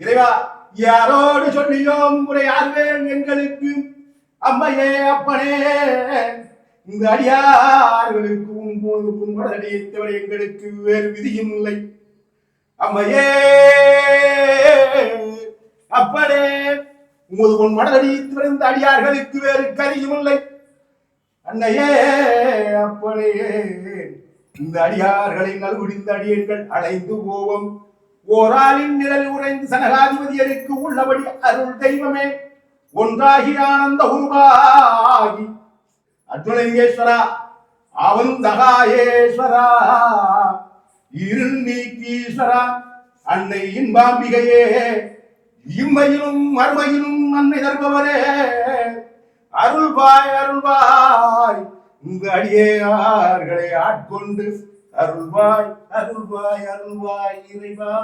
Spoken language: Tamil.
இறைவா யாரோடு சொல்லியோம் உரையார்வேன் எங்களுக்கு. அம்மையே அப்பனே இந்த அடியார்களுக்கு உன் போது உன்மடலையை எங்களுக்கு வேறு விதியும் இல்லை. அம்மையே அப்பனே உமது உன் மடலடி இந்த அடியார்களுக்கு வேறு கரியும் இல்லை. அன்னையே அப்பனே இந்த அடியார்களை நல்குடிந்த அடியர்கள் அழைந்து போவோம். ஓராலின் நிழல் உறைந்து சனகாதிபதியருக்கு உள்ளபடி அருள் தெய்வமே ஒன்றாகி ஆனந்த உருவாகி. அர்ஜுனலிங்கேஸ்வரா அவன் தகாயேஸ்வரா இருள் நீக்கீஸ்வரா அன்னை இன்பாம்பிகையே இம்மையிலும் மறுமையிலும் நன்மை தருபவரே. அருள்வாய் அருள்வாய் இந்த அடியார்களை ஆட்கொண்டு அருள்வாய் அருள்வாய் அருள்வாய் இறைவா.